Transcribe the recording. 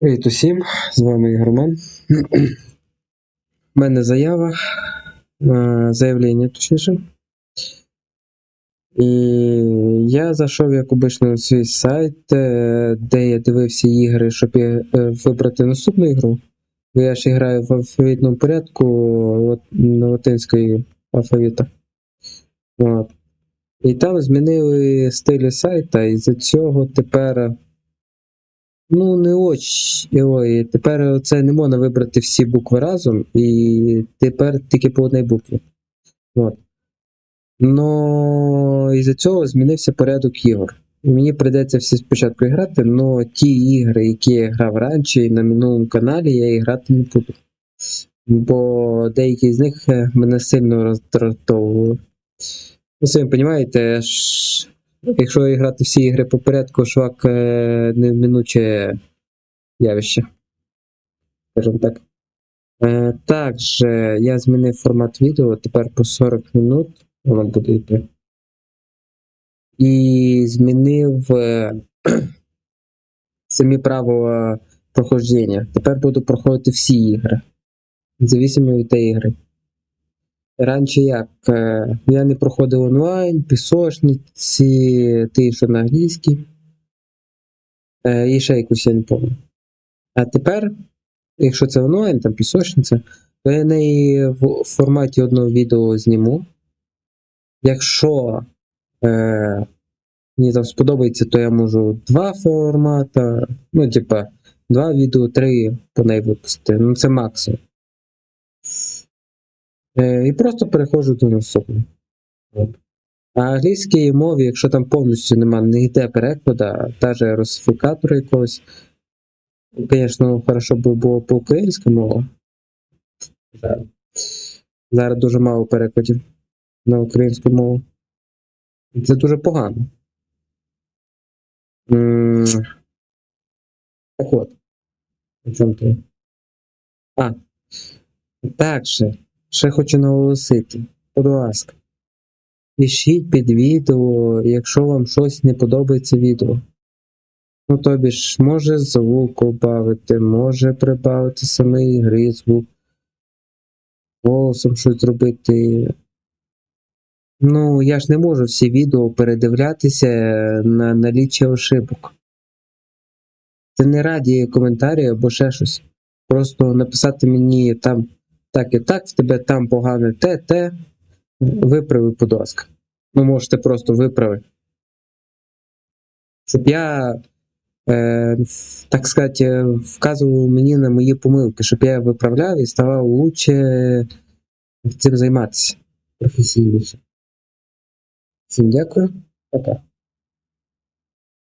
Привіт усім, з вами Ігор Ман. У мене заява, е, заявлення точніше. І я зайшов, як обично, на свій сайт, е, де я дивився ігри, щоб е, вибрати наступну ігру. Бо я ж граю в алфавітному порядку на латинської алфавіта. От. І там змінили стилі сайта, і за цього тепер. Ну, не очень. Ой, тепер це не можна вибрати всі букви разом, і тепер тільки по одній букві. От. Но із-за цього змінився порядок ігор. Мені прийдеться всі спочатку грати, але ті ігри, які я грав раніше на минулому каналі, я і грати не буду. Бо деякі з них е, мене сильно роздратовували. Ви самі розумієте, ж, якщо грати всі ігри по порядку, швак е, неминуче явище. Скажімо так. Е, також я змінив формат відео, тепер по 40 минут воно буде йти. І змінив е, самі правила проходження. Тепер буду проходити всі ігри. Независимо від тієї ігри. Раніше як? е, Я не проходив онлайн, пісочниці, ті, що на англійській. Е, І ще якусь я не пам'ятаю. А тепер, якщо це онлайн, там пісочниця, то я неї в форматі одного відео зніму. Якщо е, мені там сподобається, то я можу два формата, ну, типа, два відео, три по неї випустити. Ну, це максимум. Е, і просто переходжу до наступного. А англійській мові, якщо там повністю нема ніде перекладу, навіть русифікатора якогось, звісно, хорошо б було по українській мові. Зараз. Дуже мало перекладів на українську мову. Це дуже погано. Так от. А. Так ще. Ще хочу наголосити. Будь ласка. Пишіть під відео, якщо вам щось не подобається відео. Ну, тобі ж, може звук убавити, може прибавити самий ігри звук. Голосом щось зробити. Ну, я ж не можу всі відео передивлятися на наліччя ошибок. Це не раді коментарі або ще щось. Просто написати мені там так і так, в тебе там погане те, те. Виправи, будь ласка. Ну, можете просто виправити. Щоб я, е, так сказати, вказував мені на мої помилки, щоб я виправляв і ставав лучше цим займатися професійніше. Всім дякую. Пока.